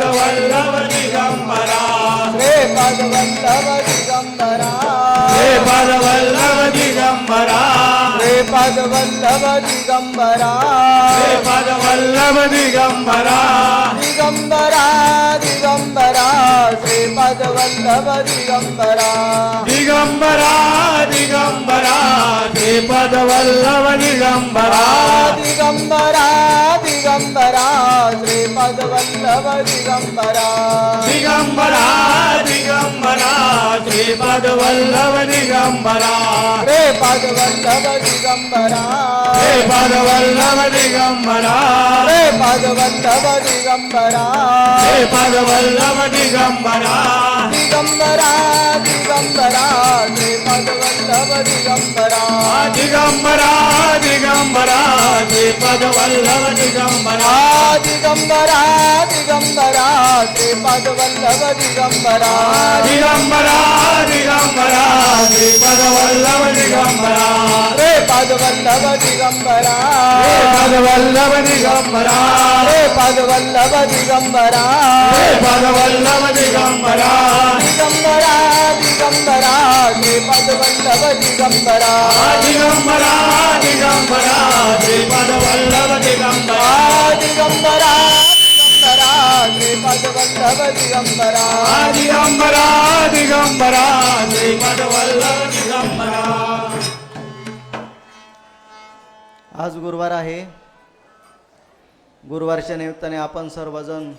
वल्लभ दिगंबरा। श्रीपद वल्लभ दिगंबरा। श्रीपद वल्लभ दिगंबरा। श्रीपद वल्लभ दिगंबरा। श्रीपद वल्लभ दिगंबरा। दिगंबरा दिगंबरा श्रीपद वल्लभ दिगंबरा। दिगंबरा दिगंबरा श्रीपद वल्लभ दिगंबरा दिगंबरा दिगंबरा। श्रीपद वल्लभ दिगंबरा दिगंबरा दिगंबरा श्रीपद वल्लभ दिगंबरा श्रीपद वल्लभ दिगंबरा श्रीपद वल्लभ दिगंबरा श्रीपद वल्लभ दिगंबरा श्रीपद वल्लभ दिगंबरा दिगंबरा दिगंबरा श्रीपद वल्लभ दिगंबरा दिगंबरा दिगंबरा श्रीपद वल्लभ दिगंबरा दिगंबरा दिगंबरा श्रीपद वल्लभ दिगंबरा दिगंबरा दिगंबरा श्रीपद वल्लभ दिगंबरा श्रीपद वल्लभ दिगंबरा श्रीपद वल्लभ दिगंबरा श्रीपद वल्लभ दिगंबरा वल्लभ दिगंबरा दिगंबरा दिगंबरा श्रीपद वल्लभ दिगंबरा दिगंबरा दिगंबरा श्रीपद वल्लभ दिगंबरा दिगंबरा दिगंबरा श्रीपद वल्लभ दिगंबरा दिगंबरा दिगंबरा श्रीपद वल्लभ दिगंबरा आज गुरुवार आहे. गुरुवारच्या निमित्ताने आपण सर्वजण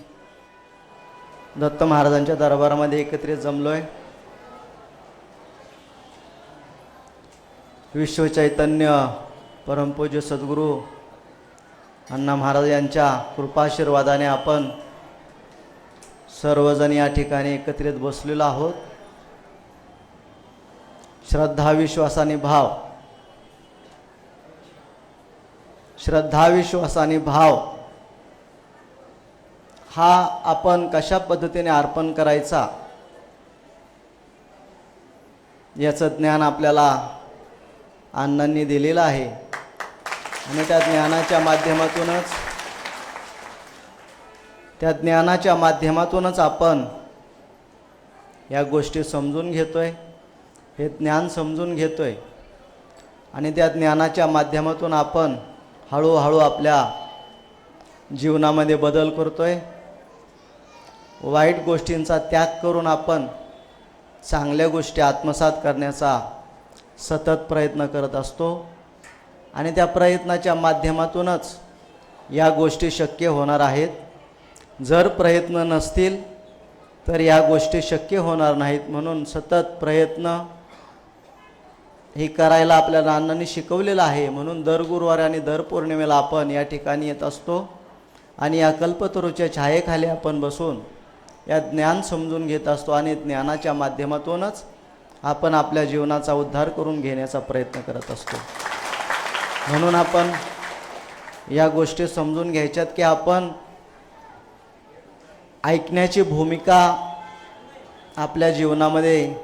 दत्त महाराजांच्या दरबारामध्ये एकत्रित जमलो विश्व चैतन्य परमपूज्य सद्गुरू अण्णा महाराज यांच्या कृपाशीर्वादाने आपण सर्वजण या ठिकाणी एकत्रित बसलेलो आहोत. श्रद्धा विश्वासाने भाव श्रद्धा विश्वास आणि भाव हा आपण कशा पद्धतीने अर्पण करायचा याचं ज्ञान आपल्याला अण्णांनी दिलेलं आहे. आणि त्या ज्ञानाच्या माध्यमातूनच त्या ज्ञानाच्या माध्यमातूनच आपण या गोष्टी समजून घेतोय हे ज्ञान समजून घेतोय. आणि त्या ज्ञानाच्या माध्यमातून आपण हळूहळू आपल्या जीवनामध्ये बदल करतो आहे वाईट गोष्टींचा त्याग करून आपण चांगल्या गोष्टी आत्मसात करण्याचा सतत प्रयत्न करत असतो. आणि त्या प्रयत्नाच्या माध्यमातूनच या गोष्टी शक्य होणार आहेत. जर प्रयत्न नसतील तर या गोष्टी शक्य होणार नाहीत म्हणून सतत प्रयत्न हे करायला आपल्या नानांनी शिकवलेलं आहे. म्हणून दर गुरुवारी आणि दर पौर्णिमेला आपण या ठिकाणी येत असतो. आणि या कल्पतरूच्या छायेखाली आपण बसून या ज्ञान समजून घेत असतो आणि ज्ञानाच्या माध्यमातूनच आपण आपल्या जीवनाचा उद्धार करून घेण्याचा प्रयत्न करत असतो. म्हणून आपण या गोष्टी समजून घ्यायच्यात की आपण ऐकण्याची भूमिका आपल्या जीवनामध्ये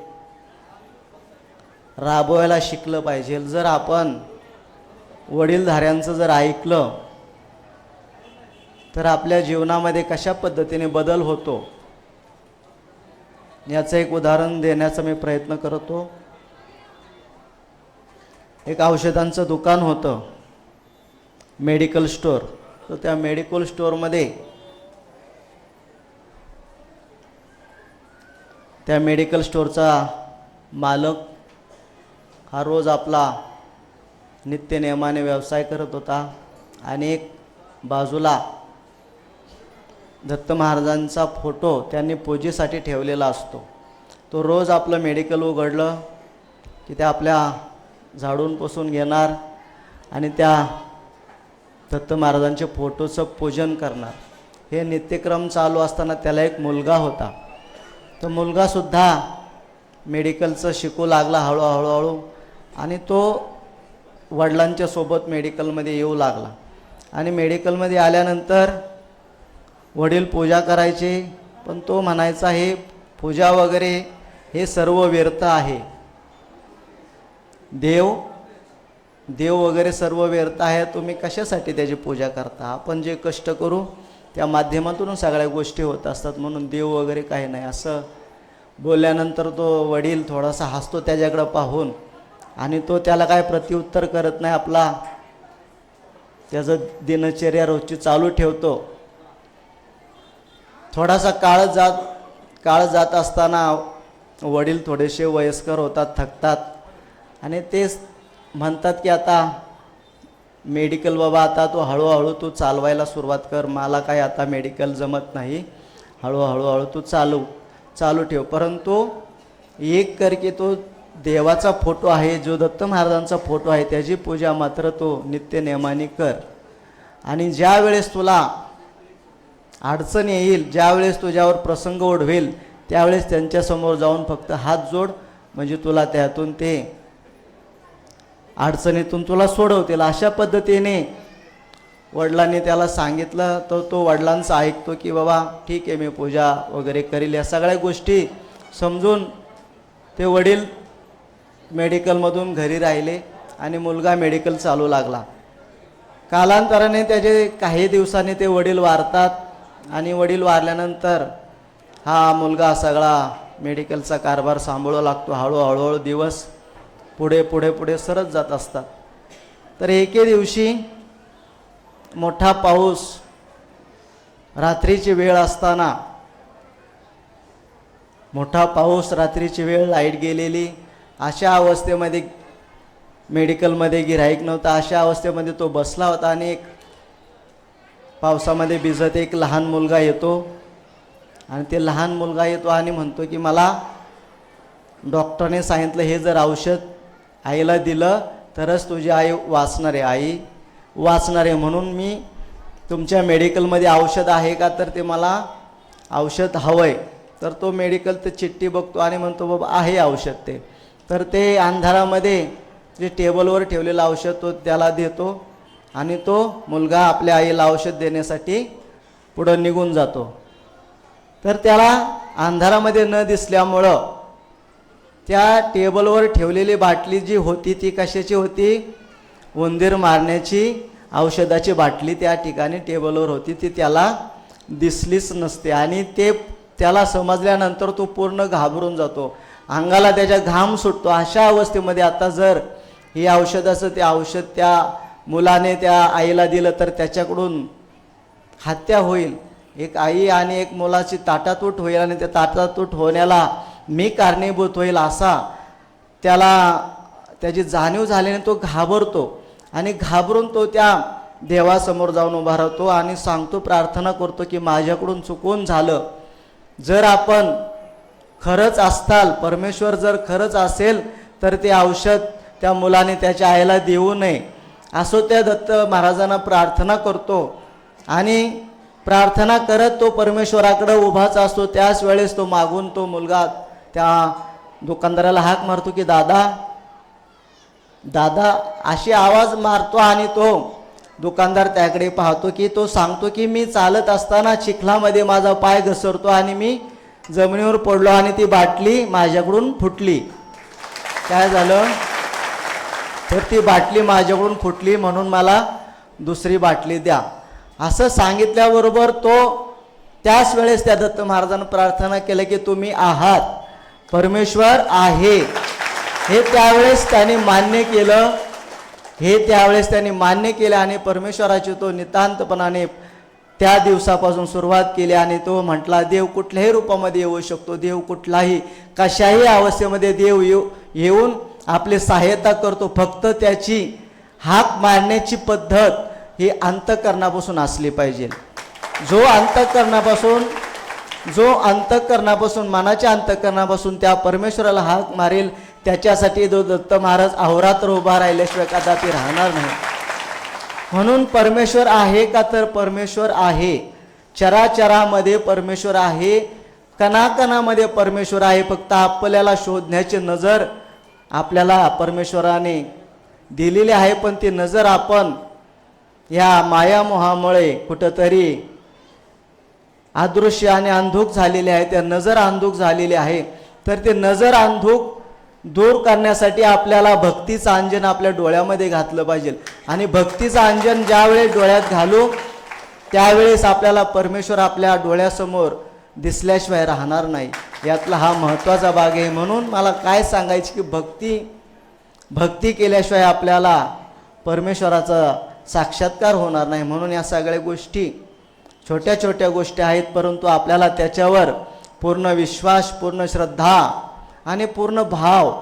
राबवायला शिकलं पाहिजे. जर आपण वडीलधाऱ्यांचं जर ऐकलं तर आपल्या जीवनामध्ये कशा पद्धतीने बदल होतो याचं एक उदाहरण देण्याचा मी प्रयत्न करतो. एक औषधांचं दुकान होतं मेडिकल स्टोअर. तर त्या मेडिकल स्टोअरमध्ये त्या मेडिकल स्टोअरचा मालक हा रोज आपला नित्यनियमाने व्यवसाय करत होता आणि एक बाजूला दत्त महाराजांचा फोटो त्यांनी पूजेसाठी ठेवलेला असतो. तो रोज आपलं मेडिकल उघडलं की ते आपल्या झाडून पुसून घेणार आणि त्या दत्त महाराजांच्या फोटोचं पूजन करणार. हे नित्यक्रम चालू असताना त्याला एक मुलगा होता. तो मुलगासुद्धा मेडिकलचं शिकू लागला हळूहळू. हळू आणि तो वडिलांच्या सोबत मेडिकलमध्ये येऊ लागला. आणि मेडिकलमध्ये आल्यानंतर वडील पूजा करायचे पण तो म्हणायचा हे पूजा वगैरे हे सर्व व्यर्थ आहे. देव देव वगैरे सर्व व्यर्थ आहे तुम्ही कशासाठी त्याची पूजा करता? आपण जे कष्ट करू त्या माध्यमातून सगळ्या गोष्टी होत असतात म्हणून देव वगैरे काही नाही. असं बोलल्यानंतर तो वडील थोडासा हसतो त्याच्याकडं पाहून. आणि तो त्याला काय प्रत्युत्तर करत नाही आपला. त्याचं दिनचर्या रोजची चालू ठेवतो. थोडासा काळ जात काळ जात असताना वडील थोडेसे वयस्कर होतात थकतात. आणि तेच म्हणतात की आता मेडिकल बाबा आता तू हळूहळू तू चालवायला सुरुवात कर. मला काय आता मेडिकल जमत नाही. हळूहळू हळू तू चालू चालू ठेव. परंतु एक कर की तो देवाचा फोटो आहे जो दत्त महाराजांचा फोटो आहे त्याची पूजा मात्र तो नित्य नियमाने कर. आणि ज्या वेळेस तुला अडचण येईल ज्यावेळेस तुझ्यावर प्रसंग ओढवेल त्यावेळेस त्यांच्यासमोर जाऊन फक्त हात जोड म्हणजे तुला त्यातून ते अडचणीतून तुला सोडवतील. अशा पद्धतीने वडिलांनी त्याला सांगितलं तर तो वडिलांचं ऐकतो की बाबा ठीक आहे मी पूजा वगैरे करील. या सगळ्या गोष्टी समजून ते वडील मेडिकलमधून घरी राहिले आणि मुलगा मेडिकल चालू लागला. कालांतराने त्याचे काही दिवसांनी ते वडील वारतात आणि वडील वारल्यानंतर हा मुलगा सगळा मेडिकलचा कारभार सांभाळू लागतो. हळूहळूहळू दिवस पुढे पुढे पुढे सरत जात असतात. तर एके दिवशी मोठा पाऊस रात्रीची वेळ असताना मोठा पाऊस रात्रीची वेळ लाइट गेलेली. अशा अवस्थेमध्ये मेडिकलमध्ये गिराईक नव्हता अशा अवस्थेमध्ये तो बसला होता आणि एक पावसामध्ये भिजत एक लहान मुलगा येतो. आणि ते लहान मुलगा येतो आणि म्हणतो की मला डॉक्टरने सांगितलं हे जर औषध आईला दिलं तरच तुझी आई वाचणार आहे. आई वाचणार आहे म्हणून मी तुमच्या मेडिकलमध्ये औषध आहे का? तर ते मला औषध हवं आहे तर तो मेडिकल ते चिठ्ठी बघतो आणि म्हणतो बाबा आहे औषध ते. तर ते अंधारामध्ये जे टेबलवर ठेवलेलं औषध तो त्याला देतो आणि तो मुलगा आपल्या आईला औषध देण्यासाठी पुढं निघून जातो. तर त्याला अंधारामध्ये न दिसल्यामुळं त्या टेबलवर ठेवलेली बाटली जी होती ती कशाची होती? उंदीर मारण्याची औषधाची बाटली त्या ठिकाणी टेबलवर होती ती त्याला दिसलीच नसते आणि ते त्याला समजल्यानंतर तो पूर्ण घाबरून जातो. अंगाला त्याच्या घाम सुटतो. अशा अवस्थेमध्ये आता जर हे औषधाचं ते औषध त्या मुलाने त्या आईला दिलं तर त्याच्याकडून हत्या होईल. एक आई आणि एक मुलाची ताटातूट होईल आणि त्या ताटातूट होण्याला मी कारणीभूत होईल असा त्याला त्याची जाणीव झाल्याने तो घाबरतो आणि घाबरून तो त्या देवासमोर जाऊन उभा राहतो आणि सांगतो प्रार्थना करतो की माझ्याकडून चुकून झालं. जर आपण खरंच असताल परमेश्वर जर खरंच असेल तर ते औषध त्या मुलाने त्याच्या आईला देऊ नये. असो त्या दत्त महाराजांना प्रार्थना करतो. आणि प्रार्थना करत तो परमेश्वराकडे उभाच असतो त्याच वेळेस तो मागून तो मुलगा त्या दुकानदाराला हाक मारतो की दादा दादा अशी आवाज मारतो आणि तो दुकानदार त्याकडे पाहतो की तो सांगतो की मी चालत असताना चिखलामध्ये माझा पाय घसरतो आणि मी जमिनीवर पडलो आणि ती बाटली माझ्याकडून फुटली. काय झालं? तर ती बाटली माझ्याकडून फुटली म्हणून मला दुसरी बाटली द्या. असं सांगितल्याबरोबर तो त्याच वेळेस त्या दत्त महाराजांना प्रार्थना केलं की तुम्ही आहात. परमेश्वर आहे. हे त्यावेळेस त्यांनी मान्य केलं. हे त्यावेळेस त्यांनी मान्य केलं आणि परमेश्वराची तो नितांतपणाने त्या दिवसापासून सुरुवात केली आणि तो म्हटला देव कुठल्याही रूपामध्ये येऊ शकतो. देव कुठलाही कशाही अवस्थेमध्ये देव येऊ येऊन आपली सहाय्यता करतो. फक्त त्याची हाक मारण्याची पद्धत ही अंतकरणापासून असली पाहिजे. जो अंतकरणापासून जो अंतकरणापासून मनाच्या अंतकरणापासून त्या परमेश्वराला हाक मारेल त्याच्यासाठी जो दत्त महाराज अहोरात्र उभा राहिल्याशिवाय कदापि राहणार नाही. म्हणून परमेश्वर आहे का तर परमेश्वर आहे. चराचरामध्ये परमेश्वर आहे कणाकणामध्ये परमेश्वर आहे फक्त आपल्याला शोधण्याची नजर आपल्याला परमेश्वराने दिलेली आहे पण ती नजर आपण या मायामोहामुळे कुठंतरी अदृश्य आणि अंधुक झालेले आहे त्या नजर अंधुक झालेली आहे. तर ते नजर अंधुक दूर करण्यासाठी आपल्याला भक्तीचं अंजन आपल्या डोळ्यामध्ये घातलं पाहिजे. आणि भक्तीचं अंजन ज्यावेळेस डोळ्यात घालू त्यावेळेस आपल्याला परमेश्वर आपल्या डोळ्यासमोर दिसल्याशिवाय राहणार नाही. यातला हा महत्त्वाचा भाग आहे. म्हणून मला काय सांगायची की भक्ती भक्ती केल्याशिवाय आपल्याला परमेश्वराचा साक्षात्कार होणार नाही. म्हणून या सगळ्या गोष्टी छोट्या छोट्या गोष्टी आहेत परंतु आपल्याला त्याच्यावर पूर्ण विश्वास पूर्ण श्रद्धा आणि पूर्ण भाव.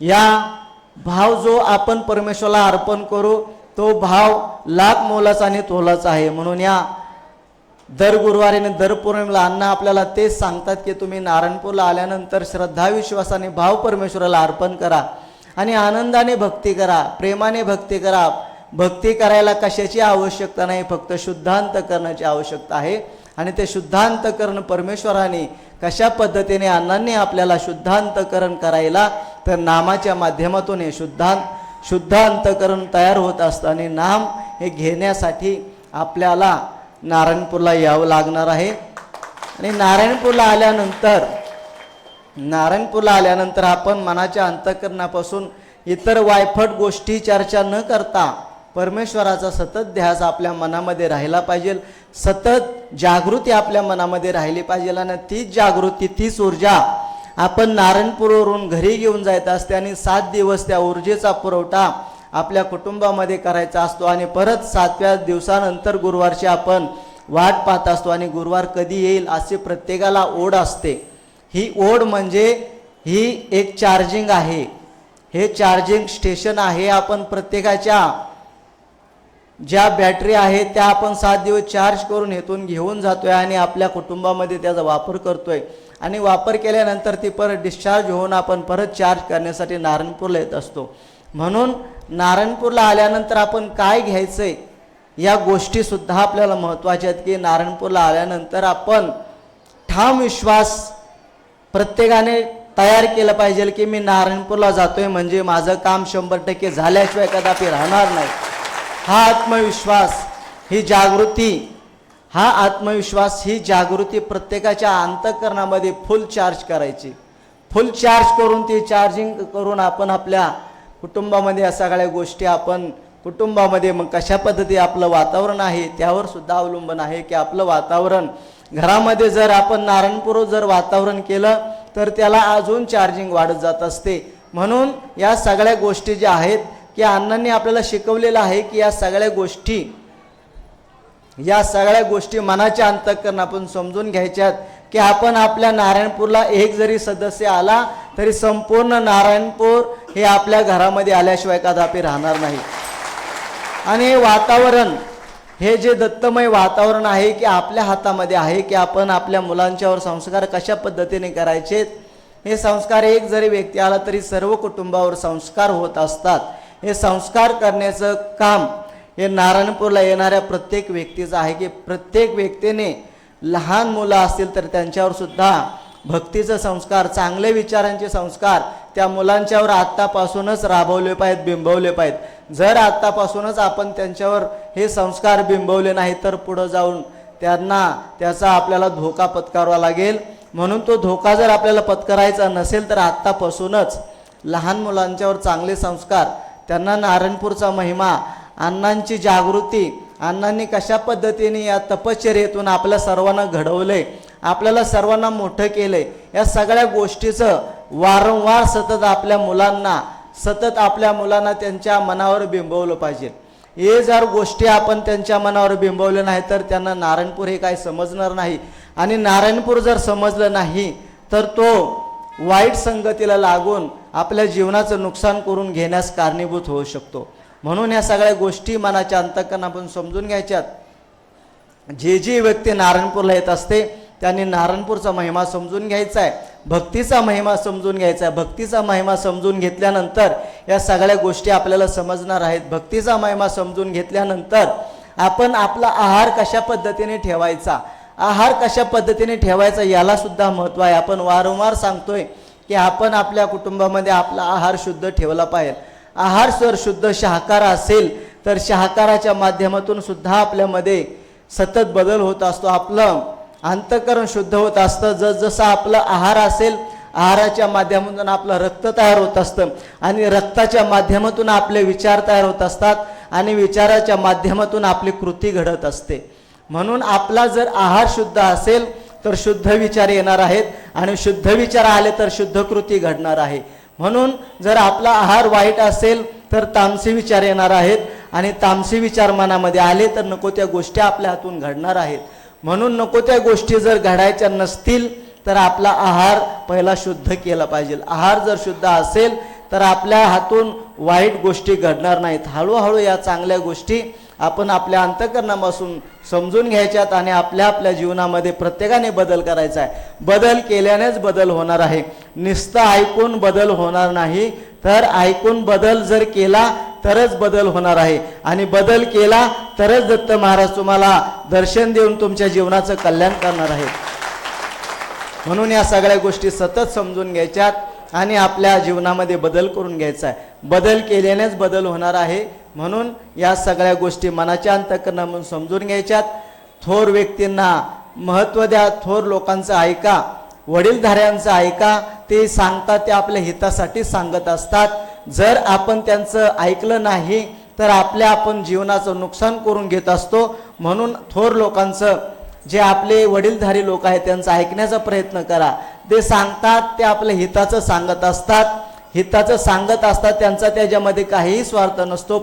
या भाव जो आपण परमेश्वरला अर्पण करू तो भाव लाख मोलाचा आणि तोलाचा आहे. म्हणून या दर गुरुवारी आणि दर पौर्णिमेला अण्णा आपल्याला तेच सांगतात की तुम्ही नारायणपूरला आल्यानंतर श्रद्धा विश्वासाने भाव परमेश्वराला अर्पण करा. आणि आनंदाने भक्ती करा प्रेमाने भक्ती करा. भक्ती करायला कशाची आवश्यकता नाही फक्त शुद्धांत करण्याची आवश्यकता आहे. आणि ते शुद्धांत करणं परमेश्वराने कशा पद्धतीने अण्णांनी आपल्याला शुद्धांतकरण करायला तर नामाच्या माध्यमातून हे शुद्धांत शुद्धांतकरण तयार होत असतं आणि नाम हे घेण्यासाठी आपल्याला नारायणपूरला यावं लागणार आहे. आणि नारायणपूरला आल्यानंतर नारायणपूरला आल्यानंतर आपण मनाच्या अंतकरणापासून इतर वायफट गोष्टी चर्चा न करता परमेश्वराचा सतत ध्यास आपल्या मनामध्ये राहिला पाहिजे. सतत जागृती आपल्या मनामध्ये राहिली पाहिजे आणि तीच जागृती तीच ऊर्जा आपण नारायणपूरवरून घरी घेऊन जायचं असते आणि सात दिवस त्या ऊर्जेचा पुरवठा आपल्या कुटुंबामध्ये करायचा असतो आणि परत सातव्या दिवसानंतर गुरुवारची आपण वाट पाहत असतो आणि गुरुवार कधी येईल असे प्रत्येकाला ओढ असते. ही ओढ म्हणजे ही एक चार्जिंग आहे. हे चार्जिंग स्टेशन आहे. आपण प्रत्येकाच्या ज्या बॅटरी आहेत त्या आपण सात दिवस चार्ज करून हेतून घेऊन जातोय आणि आपल्या कुटुंबामध्ये त्याचा वापर करतोय. आणि वापर केल्यानंतर ती परत डिस्चार्ज होऊन आपण परत चार्ज करण्यासाठी नारायणपूरला येत असतो. म्हणून नारायणपूरला आल्यानंतर आपण काय घ्यायचं आहे या गोष्टीसुद्धा आपल्याला महत्त्वाच्या आहेत की नारायणपूरला आल्यानंतर आपण ठाम विश्वास प्रत्येकाने तयार केलं पाहिजे की मी नारायणपूरला जातोय म्हणजे माझं काम शंभर टक्के झाल्याशिवाय कदापि राहणार नाही. हा आत्मविश्वास ही जागृती हा आत्मविश्वास ही जागृती प्रत्येकाच्या अंतकरणामध्ये फुल चार्ज करायची. फुल चार्ज करून ती चार्जिंग करून आपण आपल्या कुटुंबामध्ये या सगळ्या गोष्टी आपण कुटुंबामध्ये मग कशा पद्धती आपलं वातावरण आहे त्यावर सुद्धा अवलंबून आहे की आपलं वातावरण घरामध्ये जर आपण नारायणपूर जर वातावरण केलं तर त्याला अजून चार्जिंग वाढत जात असते. म्हणून या सगळ्या गोष्टी ज्या आहेत की अण्णांनी आपल्याला शिकवलेलं आहे की या सगळ्या गोष्टी या सगळ्या गोष्टी मनाच्या अंतकरण आपण समजून घ्यायच्यात की आपण आपल्या नारायणपूरला एक जरी सदस्य आला तरी संपूर्ण नारायणपूर हे आपल्या घरामध्ये आल्याशिवाय कदापि राहणार नाही. आणि हे वातावरण हे जे दत्तमय वातावरण आहे की आपल्या हातामध्ये आहे की आपण आपल्या मुलांच्यावर संस्कार कशा पद्धतीने करायचे हे संस्कार एक जरी व्यक्ती आला तरी सर्व कुटुंबावर संस्कार होत असतात. हे संस्कार करण्याचं काम हे नारायणपूरला येणाऱ्या प्रत्येक व्यक्तीचं आहे की प्रत्येक व्यक्तीने लहान मुलं असतील तर त्यांच्यावर सुद्धा भक्तीचं संस्कार चांगले विचारांचे संस्कार त्या मुलांच्यावर आत्तापासूनच राबवले पाहिजेत बिंबवले पाहिजेत. जर आत्तापासूनच आपण त्यांच्यावर हे संस्कार बिंबवले नाही तर पुढं जाऊन त्यांना त्याचा आपल्याला धोका पत्करावा लागेल. म्हणून तो धोका जर आपल्याला पत्करायचा नसेल तर आत्तापासूनच लहान मुलांच्यावर चांगले संस्कार त्यांना नारायणपूरचा महिमा अण्णांची जागृती अण्णांनी कशा पद्धतीने या तपश्चर्येतून आपल्या सर्वांना घडवले आपल्याला सर्वांना मोठं केलंय या सगळ्या गोष्टीचं वारंवार सतत आपल्या मुलांना सतत आपल्या मुलांना त्यांच्या मनावर बिंबवलं पाहिजे. हे जर गोष्टी आपण त्यांच्या मनावर बिंबवल्या नाही तर त्यांना नारायणपूर हे काय समजणार नाही. आणि नारायणपूर जर समजलं नाही तर तो वाईट संगतीला लागून आपल्या जीवनाचं नुकसान करून घेण्यास कारणीभूत होऊ शकतो. म्हणून या सगळ्या गोष्टी मनाच्या अंतकरण आपण समजून घ्यायच्यात. जे जे व्यक्ती नारायणपूरला येत असते त्यांनी नारायणपूरचा महिमा समजून घ्यायचा आहे भक्तीचा महिमा समजून घ्यायचा आहे भक्तीचा महिमा समजून घेतल्यानंतर या सगळ्या गोष्टी आपल्याला समजणार आहेत. भक्तीचा महिमा समजून घेतल्यानंतर आपण आपला आहार कशा पद्धतीने ठेवायचा? आहार कशा पद्धतीने ठेवायचा याला सुद्धा महत्त्व आहे. आपण वारंवार सांगतोय की आपण आपल्या कुटुंबामध्ये आपला आहार शुद्ध ठेवला पाहिजे. आहार जर शुद्ध शाकाहार असेल तर शाकाहाराच्या माध्यमातून सुद्धा आपल्यामध्ये सतत बदल होत असतो. आपलं अंतकरण शुद्ध होत असतं. जसजसा आपलं आहार असेल आहाराच्या माध्यमातून आपलं रक्त तयार होत असतं आणि रक्ताच्या माध्यमातून आपले विचार तयार होत असतात आणि विचाराच्या माध्यमातून आपली कृती घडत असते. म्हणून आपला जर आहार शुद्ध असेल तर शुद्ध विचार येणार आहेत आणि शुद्ध विचार आले तर शुद्ध कृती घडणार आहे. म्हणून जर आपला आहार वाईट असेल तर तामसी विचार येणार आहेत आणि तामसी विचार मनामध्ये आले तर नको त्या गोष्टी आपल्या हातून घडणार आहेत. म्हणून नको त्या गोष्टी जर घडायच्या नसतील तर आपला आहार पहिला शुद्ध केला पाहिजे. आहार जर शुद्ध असेल तर आपल्या हातून वाईट गोष्टी घडणार नाहीत. हळूहळू या चांगल्या गोष्टी आपण आपल्या अंतकरणापासून समजून घ्यायच्यात आणि आपल्या आपल्या जीवनामध्ये प्रत्येकाने बदल करायचा आहे. बदल केल्यानेच बदल होणार आहे. नुसतं ऐकून बदल होणार नाही. तर ऐकून बदल जर केला तरच बदल होणार आहे. आणि बदल केला तरच दत्त महाराज तुम्हाला दर्शन देऊन तुमच्या जीवनाचं कल्याण करणार आहे म्हणून या सगळ्या गोष्टी सतत समजून घ्यायच्यात आणि आपल्या जीवनामध्ये बदल करून घ्यायचा आहे. बदल केल्यानेच बदल होणार आहे. म्हणून या सगळ्या गोष्टी मनाच्या अंतकरणामधून समजून घ्यायच्यात. थोर व्यक्तींना महत्त्व द्या थोर लोकांचं ऐका वडीलधाऱ्यांचं ऐका ते सांगतात ते आपल्या हितासाठी सांगत असतात. जर आपण त्यांचं ऐकलं नाही तर आपल्या आपण जीवनाचं नुकसान करून घेत असतो. म्हणून थोर लोकांचं जे आपले वडीलधारी लोक आहेत त्यांचं ऐकण्याचा प्रयत्न करा. ते सांगतात ते आपल्या हिताचं सांगत असतात. हिताचं सांगत असतात त्यांचा त्याच्यामध्ये काहीही स्वार्थ नसतो.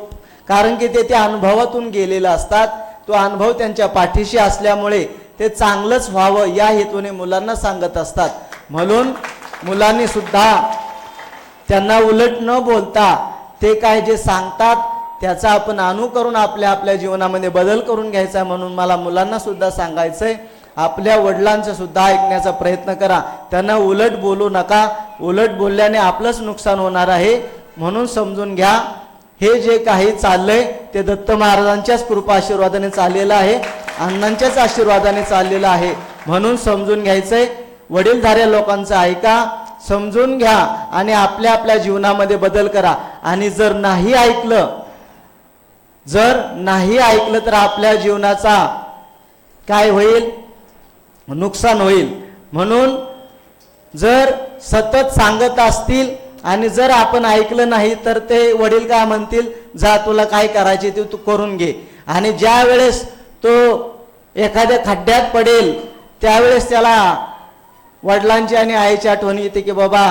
कारण की ते त्या अनुभवातून गेलेलं असतात. तो अनुभव त्यांच्या पाठीशी असल्यामुळे ते चांगलंच व्हावं या हेतूने मुलांना सांगत असतात. म्हणून मुलांनी सुद्धा त्यांना उलट न बोलता ते काय जे सांगतात त्याचा आपण अनुकरून आपल्या आपल्या जीवनामध्ये बदल करून घ्यायचा आहे म्हणून मला मुलांना सुद्धा सांगायचंय. आपल्या वडिलांचं सुद्धा ऐकण्याचा प्रयत्न करा. त्यांना उलट बोलू नका. उलट बोलल्याने आपलंच नुकसान होणार आहे. म्हणून समजून घ्या. हे जे काही चाललंय ते दत्त महाराजांच्याच कृपा आशीर्वादाने चाललेलं आहे अण्णांच्याच आशीर्वादाने चाललेलं आहे. म्हणून समजून घ्यायचंय वडीलधाऱ्या लोकांचं ऐका समजून घ्या आणि आपल्या आपल्या जीवनामध्ये बदल करा. आणि जर नाही ऐकलं जर नाही ऐकलं तर आपल्या जीवनाचा काय होईल? नुकसान होईल. म्हणून जर सतत सांगत असतील आणि जर आपण ऐकलं नाही तर ते वडील काय म्हणतील? जा तुला काय करायचे ते तू करून घे. आणि ज्या वेळेस तो एखाद्या खड्ड्यात पडेल त्यावेळेस त्याला वडिलांची आणि आईची आठवण येते की बाबा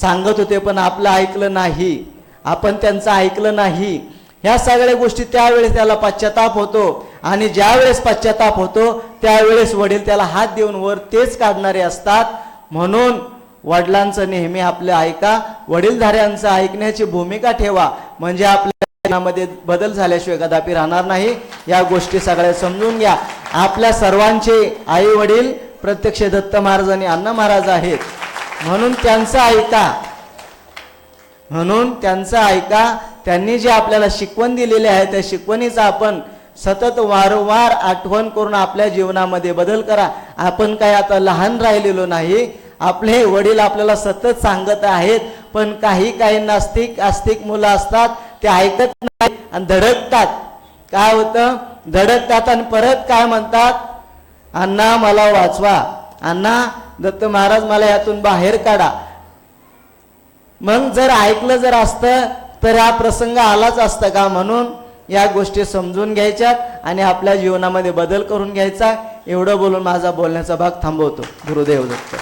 सांगत होते पण आपलं ऐकलं नाही. आपण त्यांचं ऐकलं नाही. ह्या सगळ्या गोष्टी त्यावेळेस त्याला पश्चाताप होतो. आणि ज्यावेळेस पश्चाताप होतो त्यावेळेस वडील त्याला हात देऊन वर तेच काढणारे असतात. म्हणून वडिलांचं नेहमी आपलं ऐका वडीलधाऱ्यांचं ऐकण्याची भूमिका ठेवा. म्हणजे आपल्या जीवनामध्ये बदल झाल्याशिवाय कदापि राहणार नाही. या गोष्टी सगळ्या समजून घ्या. आपल्या सर्वांचे आई वडील प्रत्यक्ष दत्त महाराज आणि अण्णा महाराज आहेत. म्हणून त्यांचं ऐका. म्हणून त्यांचं ऐका. त्यांनी जे आपल्याला शिकवण दिलेली आहे त्या शिकवणीचा आपण सतत वारंवार आठवण करून आपल्या जीवनामध्ये बदल करा. आपण काय आता लहान राहिलेलो नाही. आपले वडील आपल्याला सतत सांगत आहेत पण काही काही नास्तिक आस्तिक मुलं असतात ते ऐकत नाही आणि धडकतात. काय होतं? धडकतात आणि परत काय म्हणतात? अण्णा मला वाचवा. अण्णा दत्त महाराज मला यातून बाहेर काढा. मग जर ऐकलं जर असतं तर हा प्रसंग आलाच असता का म्हणून? या गोष्टी समजून घ्यायच्या आणि आपल्या जीवनामध्ये बदल करून घ्यायचा. एवढं बोलून माझा बोलण्याचा भाग थांबवतो. गुरुदेव दत्त.